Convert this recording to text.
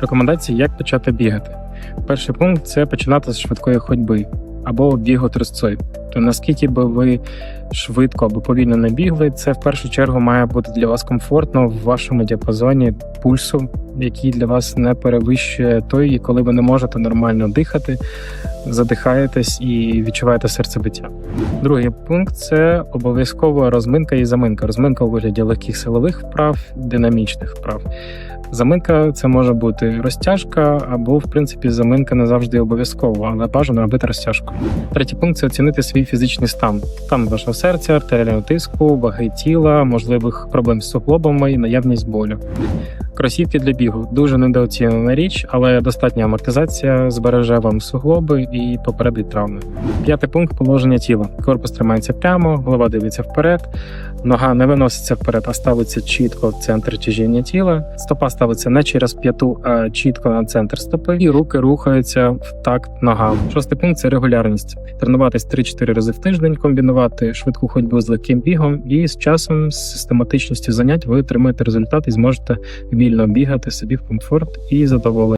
Рекомендації, як почати бігати. Перший пункт це починати з швидкої ходьби або бігу трусцою. То наскільки би ви швидко або повільно не бігли, це в першу чергу має бути для вас комфортно в вашому діапазоні пульсу, який для вас не перевищує той, коли ви не можете нормально дихати, задихаєтесь і відчуваєте серцебиття. Другий пункт це обов'язково розминка і заминка. Розминка у вигляді легких силових вправ, динамічних вправ. Заминка це може бути розтяжка, або в принципі заминка не завжди обов'язково, але бажано робити розтяжку. Третій пункт це оцінити свій фізичний стан, стан вашого серця, артеріального тиску, ваги тіла, можливих проблем з суглобами і наявність болю. Кросівки для бігу дуже недооцінена річ, але достатня амортизація збереже вам суглоби і попередить травми. П'ятий пункт положення тіла. Корпус тримається прямо, голова дивиться вперед, нога не виноситься вперед, а ставиться чітко в центр тяжіння тіла. Стопа ставиться не через п'яту, а чітко на центр стопи, і руки рухаються в такт ногам. Шостий пункт це регулярність. Тренуватись 3-4 рази в тиждень, комбінувати швидку ходьбу з легким бігом, і з часом, з систематичністю занять, ви отримаєте результат і зможете вільно бігати собі в комфорт і задоволення.